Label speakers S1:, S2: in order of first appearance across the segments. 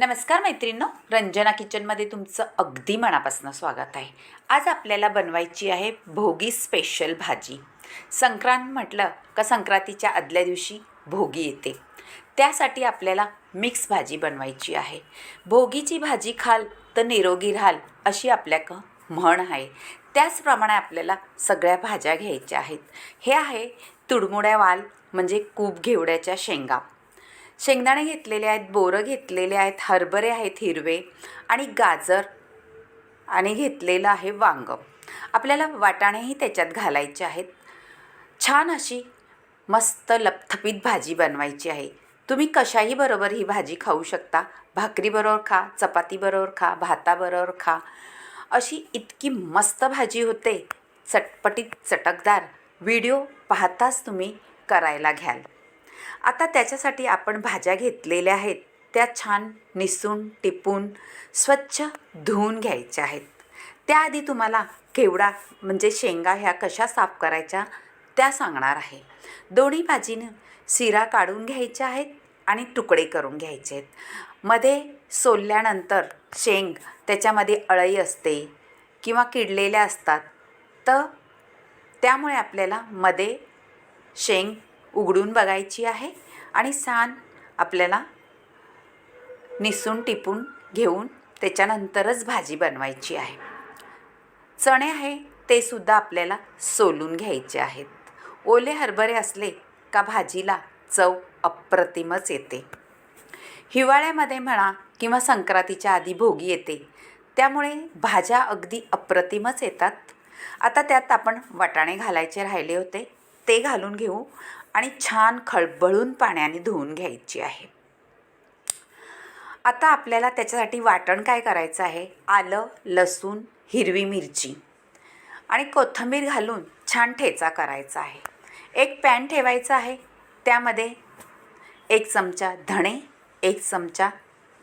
S1: नमस्कार मैत्रिणींनो रंजना किचनमध्ये तुमचं अगदी मनापासून स्वागत आहे. आज आपल्याला बनवायची आहे भोगी स्पेशल भाजी. संक्रांत म्हटलं का संक्रांतीच्या आदल्या दिवशी भोगी येते. त्यासाठी आपल्याला मिक्स भाजी बनवायची आहे. भोगीची भाजी खाल तर निरोगी राहाल अशी आपल्याक म्हण आहे. त्याचप्रमाणे आपल्याला सगळ्या भाज्या घ्यायच्या आहेत. हे आहे तुडमुड्या वाल म्हणजे कूप घेवड्याच्या शेंगा. शेंगदाणे घेतलेले आहेत बोरं घेतलेले आहेत हरभरे आहेत हिरवे आणि गाजर आणि घेतलेलं आहे वांग. आपल्याला वाटाणेही त्याच्यात घालायचे आहेत. छान अशी मस्त लपथपीत भाजी बनवायची आहे. तुम्ही कशाही बरोबर ही भाजी खाऊ शकता. भाकरीबरोबर खा चपातीबरोबर खा भाताबरोबर खा. अशी इतकी मस्त भाजी होते. चटपटीत चटकदार. व्हिडिओ पाहताच तुम्ही करायला घ्याल. आता त्याच्यासाठी आपण भाज्या घेतलेल्या आहेत. त्या छान निसून टिपून स्वच्छ धुवून घ्यायच्या आहेत. त्याआधी तुम्हाला केवडा म्हणजे शेंगा ह्या कशा साफ करायच्या त्या सांगणार आहे. दोन्ही भाजीनं शिरा काढून घ्यायच्या आहेत आणि तुकडे करून घ्यायचे आहेत. मध्ये सोलल्यानंतर शेंग त्याच्यामध्ये अळई असते किंवा किडलेल्या असतात तर त्यामुळे आपल्याला मध्ये शेंग उघडून बघायची आहे आणि सान आपल्याला निसून टिपून घेऊन त्याच्यानंतरच भाजी बनवायची आहे. चणे आहे ते सुद्धा आपल्याला सोलून घ्यायचे आहेत. ओले हरभरे असले का भाजीला चव अप्रतिमच येते. हिवाळ्यामध्ये म्हणा किंवा संक्रांतीच्या आधी भोगी येते. त्यामुळे भाज्या अगदी अप्रतिमच येतात. आता त्यात आपण वाटाणे घालायचे राहिले होते. ते घालून घेऊ. आणि छान खळबळून पाण्याने धुवून घ्यायची आहे. आता आपल्याला त्याच्यासाठी वाटण काय करायचं आहे? आलं लसूण हिरवी मिरची आणि कोथिंबीर घालून छान ठेचा करायचा आहे. एक पॅन ठेवायचा आहे. त्यामध्ये एक चमचा धणे एक चमचा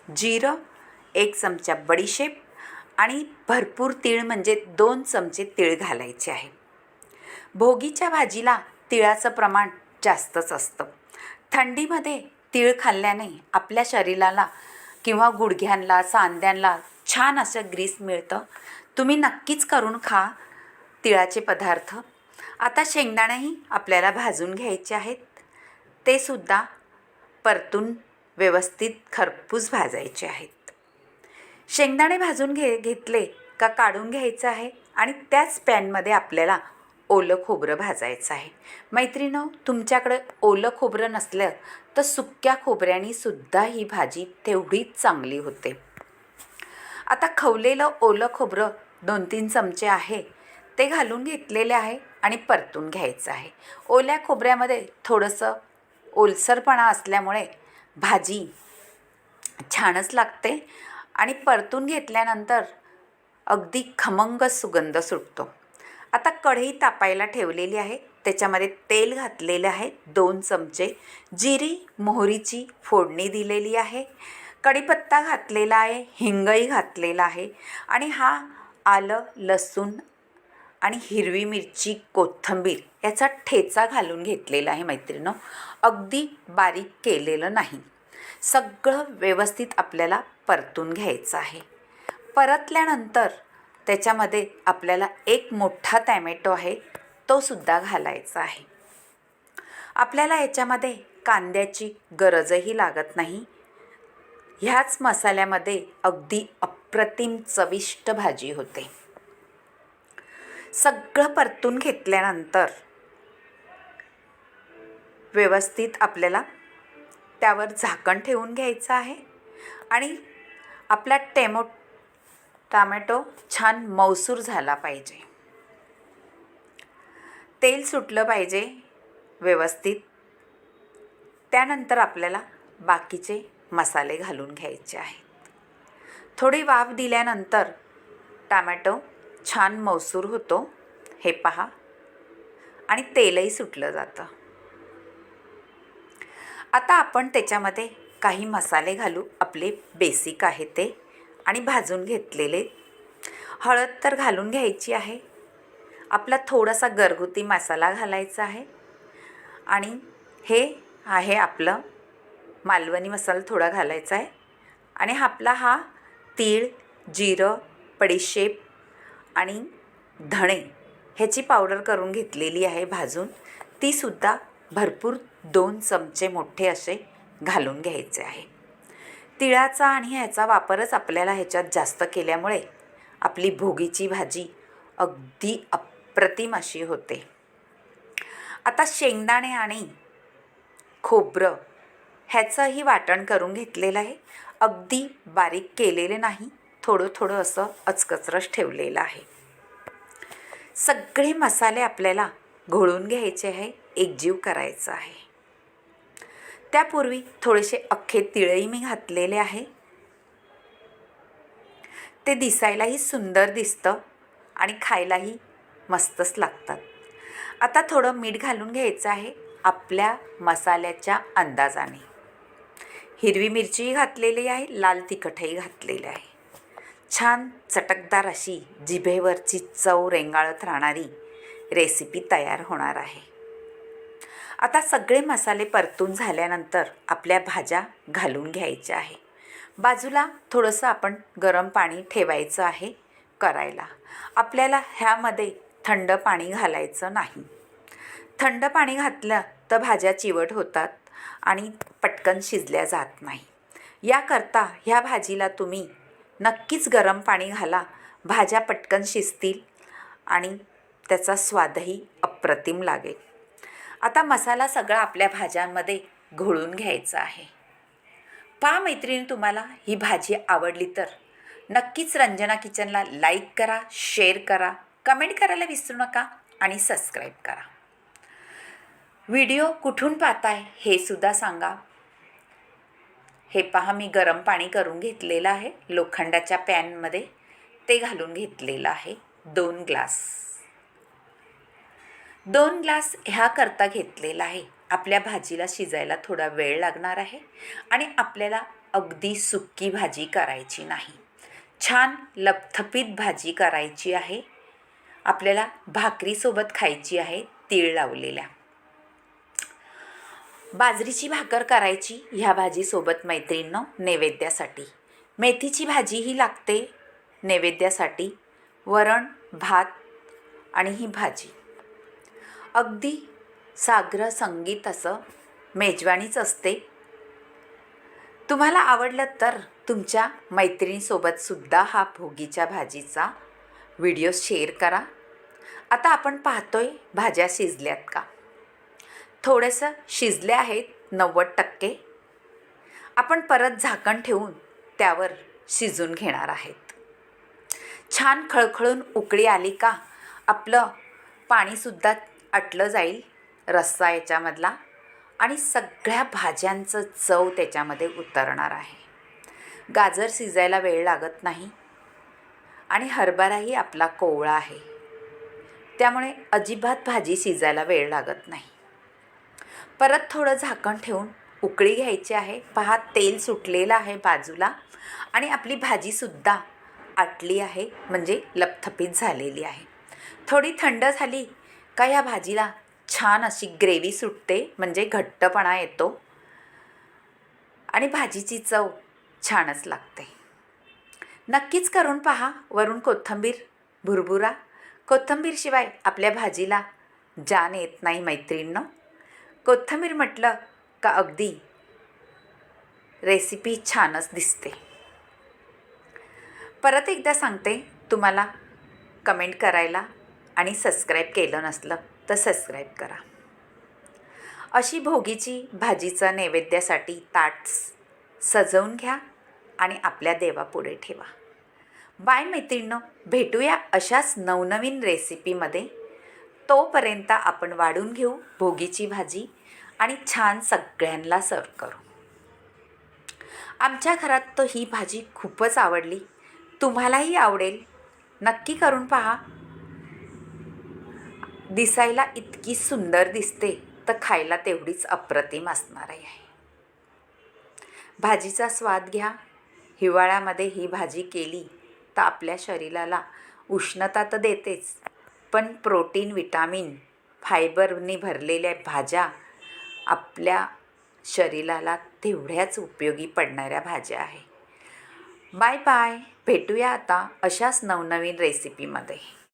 S1: जिरं एक चमचा बडीशेप आणि भरपूर तीळ म्हणजे दोन चमचे तीळ घालायचे आहे. भोगीच्या भाजीला तिळाचं प्रमाण जास्तच असतं. थंडीमध्ये तीळ खाल्ल्याने आपल्या शरीराला किंवा गुडघ्यांना सांध्यांना छान असं ग्रीस मिळतं. तुम्ही नक्कीच करून खा तिळाचे पदार्थ. आता शेंगदाणेही आपल्याला भाजून घ्यायचे आहेत. ते सुद्धा परतून व्यवस्थित खरपूस भाजायचे आहेत. शेंगदाणे भाजून घे घेतले का काढून घ्यायचं आहे आणि त्याच पॅनमध्ये आपल्याला ओलं खोबरं भाजायचं आहे. मैत्रिणं तुमच्याकडं ओलं खोबरं नसलं तर सुक्या खोबऱ्याने सुद्धा ही भाजी तेवढीच चांगली होते. आता खवलेलं ओलं खोबरं दोन तीन चमचे आहे. ते घालून घेतलेले आहे आणि परतून घ्यायचं आहे. ओल्या खोबऱ्यामध्ये थोडंसं ओलसरपणा असल्यामुळे भाजी छानच लागते आणि परतून घेतल्यानंतर अगदी खमंग सुगंध सुटतो. आता कढई तापायला ठेवलेली आहे. त्याच्यामध्ये तेल घातलेले आहे दोन चमचे. जिरी मोहरीची फोडणी दिलेली आहे. कढीपत्ता घातलेला आहे हिंगही घातलेला आहे. आणि हा आलं लसूण आणि हिरवी मिरची कोथिंबीर याचा ठेचा घालून घेतलेला आहे मैत्रिणं. अगदी बारीक केलेलं नाही. सगळं व्यवस्थित आपल्याला परतून घ्यायचं आहे. परतल्यानंतर त्याच्यामध्ये आपल्याला एक मोठा टॅमॅटो आहे तो सुद्धा घालायचा आहे. आपल्याला याच्यामध्ये कांद्याची गरजही लागत नाही. ह्याच मसाल्यामध्ये अगदी अप्रतिम चविष्ट भाजी होते. सगळं परतून घेतल्यानंतर व्यवस्थित आपल्याला त्यावर झाकण ठेवून घ्यायचं आहे. आणि आपला टेमो टामॅटो छान मौसूर झाला पाहिजे. तेल सुटलं पाहिजे व्यवस्थित. त्यानंतर आपल्याला बाकीचे मसाले घालून घ्यायचे आहेत. थोडी वाफ दिल्यानंतर टामॅटो छान मौसूर होतो. हे पहा. आणि तेलही सुटलं जातं. आता आपण त्याच्यामध्ये काही मसाले घालू. आपले बेसिक आहे ते. आणि भाजून घेतलेले. हळद तर घालून घ्यायची आहे. आपला थोडासा घरगुती मसाला घालायचा आहे. आणि हे आहे आपलं मालवणी मसाला थोडा घालायचा आहे. आणि आपला हा तीळ जिरं पडीशेप आणि धणे ह्याची पावडर करून घेतलेली आहे भाजून. तीसुद्धा भरपूर दोन चमचे मोठे असे घालून घ्यायचे आहे. तिळाचा आणि ह्याचा वापरच आपल्याला ह्याच्यात जास्त केल्यामुळे आपली भोगीची भाजी अगदी अप्रतिम अशी होते. आता शेंगदाणे आणि खोबरं ह्याचंही वाटण करून घेतलेलं आहे. अगदी बारीक केलेले नाही थोडं थोडं असं अचकचरस ठेवलेलं आहे. सगळे मसाले आपल्याला घोळून घ्यायचे आहे एकजीव करायचं आहे. त्यापूर्वी थोडेसे अख्खे तिळही मी घातलेले आहे. ते दिसायलाही सुंदर दिसतं आणि खायलाही मस्तच लागतात. आता थोडं मीठ घालून घ्यायचं आहे आपल्या मसाल्याच्या अंदाजाने. हिरवी मिरचीही घातलेली आहे लाल तिखटही घातलेले आहे. छान चटकदार अशी जिभेवरची चव रेंगाळत राहणारी रेसिपी तयार होणार आहे. आता सगळे मसाले परतून झाल्यानंतर आपल्या भाज्या घालून घ्यायच्या आहे. बाजूला थोडंसं आपण गरम पाणी ठेवायचं आहे करायला. आपल्याला ह्यामध्ये थंड पाणी घालायचं नाही. थंड पाणी घातलं तर भाज्या चिवट होतात आणि पटकन शिजल्या जात नाही. याकरता ह्या भाजीला तुम्ही नक्कीच गरम पाणी घाला. भाज्या पटकन शिजतील आणि त्याचा स्वादही अप्रतिम लागेल. आता मसाला सगळा आपल्या भाज्यांमध्ये घोळून घ्यायचा आहे. पहा मैत्रिणी तुम्हाला ही भाजी आवडली तर नक्कीच रंजना किचनला लाईक करा शेअर करा कमेंट करायला विसरू नका आणि सबस्क्राईब करा. व्हिडिओ कुठून पाहताय हे सुद्धा सांगा. हे पहा मी गरम पाणी करून घेतलेलं आहे. लोखंडाच्या पॅनमध्ये ते घालून घेतलेलं आहे. दोन ग्लास. दोन ग्लास ह्या करता घेतलेला आहे. आपल्या भाजीला शिजायला थोडा वेळ लागणार आहे आणि आपल्याला अगदी सुक्की भाजी करायची नाही. छान लपथपीत भाजी करायची आहे. आपल्याला भाकरीसोबत खायची आहे तीळ लावलेल्या. बाजरीची भाकर करायची ह्या भाजीसोबत मैत्रिणीनं नैवेद्यासाठी. मेथीची भाजीही लागते नैवेद्यासाठी. वरण भात आणि ही भाजी. अगदी साग्र संगीत असं मेजवानीच असते. तुम्हाला आवडलं तर तुमच्या मैत्रिणीसोबतसुद्धा हा भोगीच्या भाजीचा व्हिडिओ शेअर करा. आता आपण पाहतोय भाज्या शिजल्यात का? थोडंसं शिजले आहेत नव्वद टक्के. आपण परत झाकण ठेवून त्यावर शिजून घेणार आहेत. छान खळखळून उकळी आली का? आपलं पाणीसुद्धा आटलं जाईल रस्सा याच्यामधला आणि सगळ्या भाज्यांचं चव त्याच्यामध्ये उतरणार आहे. गाजर शिजायला वेळ लागत नाही आणि हरभराही आपला कोवळा आहे. त्यामुळे अजिबात भाजी शिजायला वेळ लागत नाही. परत थोडं झाकण ठेवून उकळी घ्यायची आहे. पहा तेल सुटलेलं आहे बाजूला आणि आपली भाजीसुद्धा आटली आहे म्हणजे लपथपीत झालेली आहे. थोडी थंड झाली का या भाजीला छान अशी ग्रेव्ही सुटते? म्हणजे घट्टपणा येतो. आणि भाजीची चव छानच लागते. नक्कीच करून पहा वरून कोथिंबीर भुरभुरा. कोथिंबीरशिवाय आपल्या भाजीला जान येत नाही मैत्रिणींनो. कोथिंबीर म्हटलं का अगदी रेसिपी छानच दिसते. परत एकदा सांगते तुम्हाला कमेंट करायला. आणि सबस्क्राईब केलं नसलं तर सबस्क्राईब करा. अशी भोगीची भाजीचा नैवेद्यासाठी ताट सजवून घ्या आणि आपल्या देवापुढे ठेवा. बाय मैत्रिणीनं भेटूया अशाच नवनवीन रेसिपीमध्ये. तोपर्यंत आपण वाढून घेऊ भोगीची भाजी आणि छान सगळ्यांना सर्व करू. आमच्या घरात तर ही भाजी खूपच आवडली. तुम्हालाही आवडेल. नक्की करून पहा. दिसायला इतकी सुंदर दिसते तर खायला तेवढीच अप्रतिम असणार आहे. भाजीचा स्वाद घ्या. हिवाळ्यामध्ये ही भाजी केली तर आपल्या शरीराला उष्णता तर देतेच पण प्रोटीन विटामिन फायबरनी भरलेल्या भाज्या आपल्या शरीराला तेवढ्याच उपयोगी पडणाऱ्या भाज्या आहे. Bye bye. भेटूया आता अशाच नवनवीन रेसिपीमध्ये